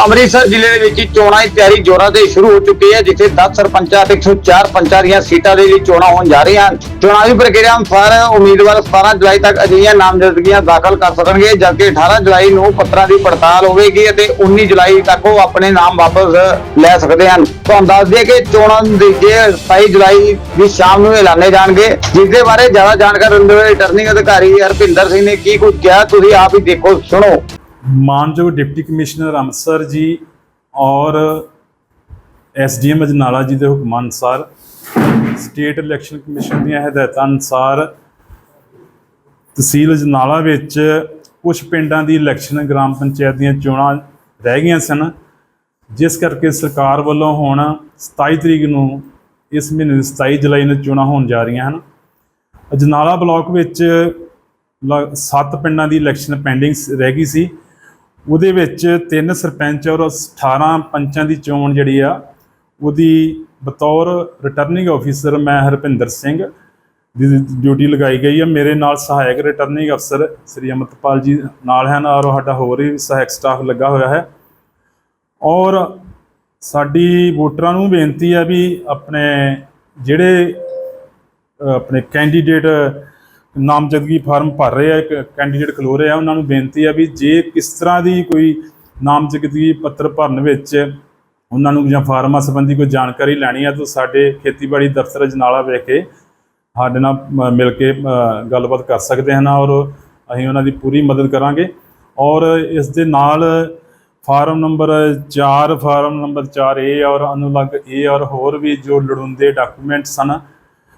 ਅੰਮ੍ਰਿਤਸਰ ਜ਼ਿਲ੍ਹੇ ਦੇ ਵਿੱਚ ਚੋਣਾਂ ਦੀ ਤਿਆਰੀ ਜ਼ੋਰਾਂ ਤੇ ਸ਼ੁਰੂ ਹੋ ਚੁੱਕੀ ਹੈ, ਜਿੱਥੇ 10 ਸਰਪੰਚਾਂ ਤੇ 104 ਪੰਚਾਂ ਦੀਆਂ ਸੀਟਾਂ ਦੇ ਲਈ ਚੋਣਾਂ ਹੋਣ ਜਾ ਰਹੀਆਂ ਹਨ। ਚੋਣਾਂ ਦੀ ਪ੍ਰਕਿਰਿਆ ਅਨੁਸਾਰ ਉਮੀਦਵਾਰ 17 ਜੁਲਾਈ ਤੱਕ ਅਜਿਹੀਆਂ ਨਾਮਜ਼ਦਗੀਆਂ ਦਾਖਲ ਕਰ ਸਕਣਗੇ, ਜਦਕਿ 18 ਜੁਲਾਈ ਨੂੰ ਪੱਤਰਾਂ ਦੀ ਪੜਤਾਲ ਹੋਵੇਗੀ ਅਤੇ 19 ਜੁਲਾਈ ਤੱਕ ਉਹ ਆਪਣੇ ਨਾਮ ਵਾਪਸ ਲੈ ਸਕਦੇ ਹਨ। ਤੁਹਾਨੂੰ ਦੱਸ ਦਈਏ ਕਿ ਚੋਣਾਂ ਦੇ 27 ਜੁਲਾਈ ਦੀ ਸ਼ਾਮ ਨੂੰ ਐਲਾਨੇ ਜਾਣਗੇ ਜਿਸ ਦੇ ਬਾਰੇ ਜ਼ਿਆਦਾ ਜਾਣਕਾਰੀ ਦਿੰਦੇ ਹੋਏ ਰਿਟਰਨਿੰਗ ਅਧਿਕਾਰੀ ਹਰਪਿੰਦਰ ਸਿੰਘ ਨੇ ਕੀ ਕੁਝ ਕਿਹਾ, ਤੁਸੀਂ ਆਪ ਹੀ ਦੇਖੋ, ਸੁਣੋ। ਮਾਨਯੋਗ ਡਿਪਟੀ ਕਮਿਸ਼ਨਰ ਅੰਮ੍ਰਿਤਸਰ ਜੀ ਔਰ ਐਸਡੀਐਮ ਅਜਨਾਲਾ ਜੀ ਦੇ ਹੁਕਮਾਂ ਅਨੁਸਾਰ ਸਟੇਟ ਇਲੈਕਸ਼ਨ ਕਮਿਸ਼ਨ ਦੀਆਂ ਹਦਾਇਤਾਂ ਅਨੁਸਾਰ ਤਹਿਸੀਲ ਅਜਨਾਲਾ ਵਿੱਚ ਕੁਝ ਪਿੰਡਾਂ ਦੀ ਇਲੈਕਸ਼ਨ ਗ੍ਰਾਮ ਪੰਚਾਇਤ ਦੀਆਂ ਚੋਣਾਂ ਰਹਿ ਗਈਆਂ ਸਨ, ਜਿਸ ਕਰਕੇ ਸਰਕਾਰ ਵੱਲੋਂ ਹੁਣ 27 ਤਰੀਕ ਨੂੰ ਇਸ ਮਹੀਨੇ ਦੀ 27 ਜੁਲਾਈ ਨੂੰ ਚੋਣਾਂ ਹੋਣ ਜਾ ਰਹੀਆਂ ਹਨ। ਅਜਨਾਲਾ ਬਲਾਕ ਵਿੱਚ ਲ- ਸੱਤ ਪਿੰਡਾਂ ਦੀ ਇਲੈਕਸ਼ਨ ਪੈਂਡਿੰਗ ਰਹਿ ਗਈ ਸੀ। ਉਹਦੇ ਵਿੱਚ ਤਿੰਨ ਸਰਪੰਚ ਔਰ 18 ਪੰਚਾਂ ਦੀ ਚੋਣ ਜਿਹੜੀ ਆ, ਉਹਦੀ ਬਤੌਰ ਰਿਟਰਨਿੰਗ ਆਫੀਸਰ ਮੈਂ ਹਰਪਿੰਦਰ ਸਿੰਘ ਦੀ ਡਿਊਟੀ ਲਗਾਈ ਗਈ ਹੈ ਮੇਰੇ ਨਾਲ ਸਹਾਇਕ ਰਿਟਰਨਿੰਗ ਅਫਸਰ ਸ੍ਰੀ ਅਮਰਤਪਾਲ ਜੀ ਨਾਲ ਹਨ ਔਰ ਸਾਡਾ ਹੋਰ ਵੀ ਸਹਾਇਕ ਸਟਾਫ ਲੱਗਾ ਹੋਇਆ ਹੈ। ਔਰ ਸਾਡੀ ਵੋਟਰਾਂ ਨੂੰ ਬੇਨਤੀ ਹੈ ਵੀ ਆਪਣੇ ਜਿਹੜੇ ਆਪਣੇ ਕੈਂਡੀਡੇਟ ਨਾਮਜ਼ਦਗੀ ਫਾਰਮ ਭਰ ਰਹੇ ਆ, ਇੱਕ ਕੈਂਡੀਡੇਟ ਖਲੋ ਰਹੇ ਆ, ਉਹਨਾਂ ਨੂੰ ਬੇਨਤੀ ਆ ਵੀ ਜੇ ਕਿਸ ਤਰ੍ਹਾਂ ਦੀ ਕੋਈ ਨਾਮਜ਼ਦਗੀ ਪੱਤਰ ਭਰਨ ਵਿੱਚ ਉਹਨਾਂ ਨੂੰ ਜਾਂ ਫਾਰਮਾਂ ਸੰਬੰਧੀ ਕੋਈ ਜਾਣਕਾਰੀ ਲੈਣੀ ਆ, ਤਾਂ ਸਾਡੇ ਖੇਤੀਬਾੜੀ ਦਫ਼ਤਰ ਜਨਾਲਾ ਵੇਖ ਕੇ ਸਾਡੇ ਨਾਲ ਮ- ਮਿਲ ਕੇ ਗੱਲਬਾਤ ਕਰ ਸਕਦੇ ਹਨ ਔਰ ਅਸੀਂ ਉਹਨਾਂ ਦੀ ਪੂਰੀ ਮਦਦ ਕਰਾਂਗੇ। ਔਰ ਇਸ ਦੇ ਨਾਲ form number 4 form number 4 A ਔਰ ਅਨੁਲੱਗ ਏ ਔਰ ਹੋਰ ਵੀ ਜੋ ਲੋੜੀਂਦੇ ਡਾਕੂਮੈਂਟਸ ਹਨ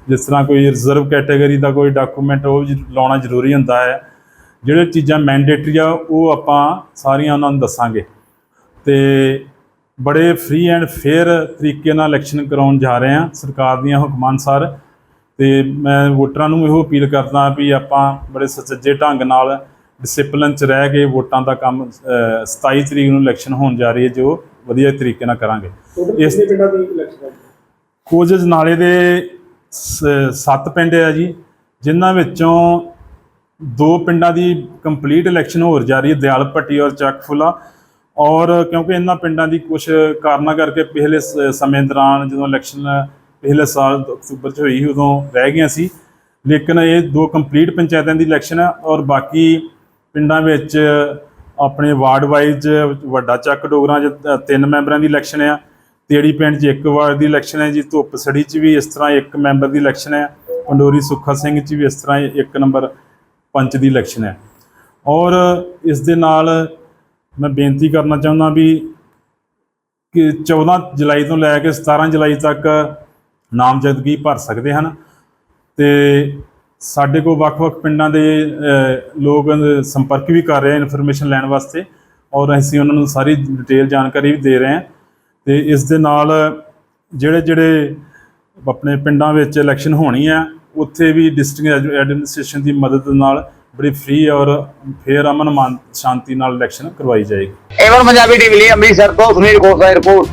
ਜਿਸ ਤਰ੍ਹਾਂ ਕੋਈ ਰਿਜ਼ਰਵ ਕੈਟਾਗਰੀ ਦਾ ਕੋਈ ਡਾਕੂਮੈਂਟ ਉਹ ਲਾਉਣਾ ਜ਼ਰੂਰੀ ਹੁੰਦਾ ਹੈ। ਜਿਹੜੇ ਚੀਜ਼ਾਂ ਮੈਂਡੇਟਰੀ ਆ ਉਹ ਆਪਾਂ ਸਾਰੀਆਂ ਉਹਨਾਂ ਨੂੰ ਦੱਸਾਂਗੇ। ਤੇ ਬੜੇ ਫ੍ਰੀ ਐਂਡ ਫੇਅਰ ਤਰੀਕੇ ਨਾਲ ਇਲੈਕਸ਼ਨ ਕਰਾਉਣ ਜਾ ਰਹੇ ਹਾਂ ਸਰਕਾਰ ਦੀਆਂ ਹੁਕਮਾਂ ਅਨੁਸਾਰ। ਤੇ ਮੈਂ ਵੋਟਰਾਂ ਨੂੰ ਇਹੋ ਅਪੀਲ ਕਰਦਾ ਵੀ ਆਪਾਂ ਬੜੇ ਸੁਚੱਜੇ ਢੰਗ ਨਾਲ ਡਿਸਪਲਿਨ ਚ ਰਹਿ ਕੇ ਵੋਟਾਂ ਦਾ ਕੰਮ ਅ, 27 ਤਰੀਕ ਨੂੰ ਇਲੈਕਸ਼ਨ ਹੋਣ ਜਾ ਰਹੀ ਹੈ ਜੋ ਵਧੀਆ ਤਰੀਕੇ ਨਾਲ ਕਰਾਂਗੇ। ਇਸ ਪਿੰਡਾਂ ਦੀ ਇਲੈਕਸ਼ਨ ਕੁਝ ਨਾਲੇ ਦੇ ਸੱਤ ਪਿੰਡ ਆ ਜੀ ਜਿਨ੍ਹਾਂ ਵਿੱਚੋਂ ਦੋ ਪਿੰਡਾਂ ਦੀ ਕੰਪਲੀਟ ਇਲੈਕਸ਼ਨ ਹੋਰ ਜਾ ਰਹੀ ਹੈ ਦਿਆਲ ਭੱਟੀ ਔਰ ਚੱਕਫੁਲਾ। ਔਰ ਕਿਉਂਕਿ ਇਹਨਾਂ ਪਿੰਡਾਂ ਦੀ ਕੁਝ ਕਾਰਨਾਂ ਕਰਕੇ ਪਿਛਲੇ ਸ- ਸਮੇਂ ਦੌਰਾਨ ਜਦੋਂ ਇਲੈਕਸ਼ਨ ਪਿਛਲੇ ਸਾਲ ਅਕਤੂਬਰ 'ਚ ਹੋਈ ਸੀ, ਉਦੋਂ ਰਹਿ ਗਈਆਂ ਸੀ। ਲੇਕਿਨ ਇਹ ਦੋ ਕੰਪਲੀਟ ਪੰਚਾਇਤਾਂ ਦੀ ਇਲੈਕਸ਼ਨ ਹੈ ਔਰ ਬਾਕੀ ਪਿੰਡਾਂ ਵਿੱਚ ਆਪਣੇ ਵਾਰਡ ਵਾਈਜ਼ ਵੱਡਾ ਚੱਕ ਡੋਗਰਾਂ 'ਚ ਤਿੰਨ ਮੈਂਬਰਾਂ ਦੀ ਇਲੈਕਸ਼ਨ ਆ। ਤੇੜੀ ਪਿੰਡ 'ਚ ਇੱਕ ਵਾਰਡ ਦੀ ਇਲੈਕਸ਼ਨ ਹੈ ਜੀ, ਧੁੱਪ ਸੜੀ 'ਚ ਵੀ ਇਸ ਤਰ੍ਹਾਂ ਇੱਕ ਮੈਂਬਰ ਦੀ ਇਲੈਕਸ਼ਨ ਹੈ, ਪੰਡੋਰੀ ਸੁੱਖਾ ਸਿੰਘ 'ਚ ਵੀ ਇਸ ਤਰ੍ਹਾਂ ਇੱਕ ਨੰਬਰ ਪੰਚ ਦੀ ਇਲੈਕਸ਼ਨ ਹੈ। ਔਰ ਇਸ ਦੇ ਨਾਲ ਮੈਂ ਬੇਨਤੀ ਕਰਨਾ ਚਾਹੁੰਦਾ ਵੀ ਕਿ 14 ਜੁਲਾਈ ਤੋਂ ਲੈ ਕੇ 17 ਜੁਲਾਈ ਤੱਕ ਨਾਮਜ਼ਦਗੀ ਭਰ ਸਕਦੇ ਹਨ ਤੇ ਸਾਡੇ ਕੋਲ ਵੱਖ-ਵੱਖ ਪਿੰਡਾਂ ਦੇ ਲੋਕ ਸੰਪਰਕ ਵੀ ਕਰ ਰਹੇ ਆ ਇਨਫੋਰਮੇਸ਼ਨ ਲੈਣ ਵਾਸਤੇ ਔਰ ਅਸੀਂ ਉਹਨਾਂ ਨੂੰ ਸਾਰੀ ਡਿਟੇਲ ਜਾਣਕਾਰੀ ਵੀ ਦੇ ਰਹੇ ਹਾਂ। ਤੇ ਇਸ ਦੇ ਨਾਲ ਜਿਹੜੇ ਜਿਹੜੇ ਆਪਣੇ ਪਿੰਡਾਂ ਵਿੱਚ ਇਲੈਕਸ਼ਨ ਹੋਣੀ ਹੈ, ਉੱਥੇ ਵੀ ਡਿਸਟ੍ਰਿਕਟ ਐਡਮਿਨਿਸਟ੍ਰੇਸ਼ਨ ਦੀ ਮਦਦ ਨਾਲ ਬੜੀ ਫ੍ਰੀ ਔਰ ਫੇਅਰ ਅਮਨ ਮਾਨ ਸ਼ਾਂਤੀ ਨਾਲ ਇਲੈਕਸ਼ਨ ਕਰਵਾਈ ਜਾਏਗੀ। ਏਵਨ ਪੰਜਾਬੀ ਟੀਵੀ ਲਈ ਅੰਮ੍ਰਿਤਸਰ ਤੋਂ ਸੁਨੀਲ ਖੋਸਾ ਦੀ ਰਿਪੋਰਟ।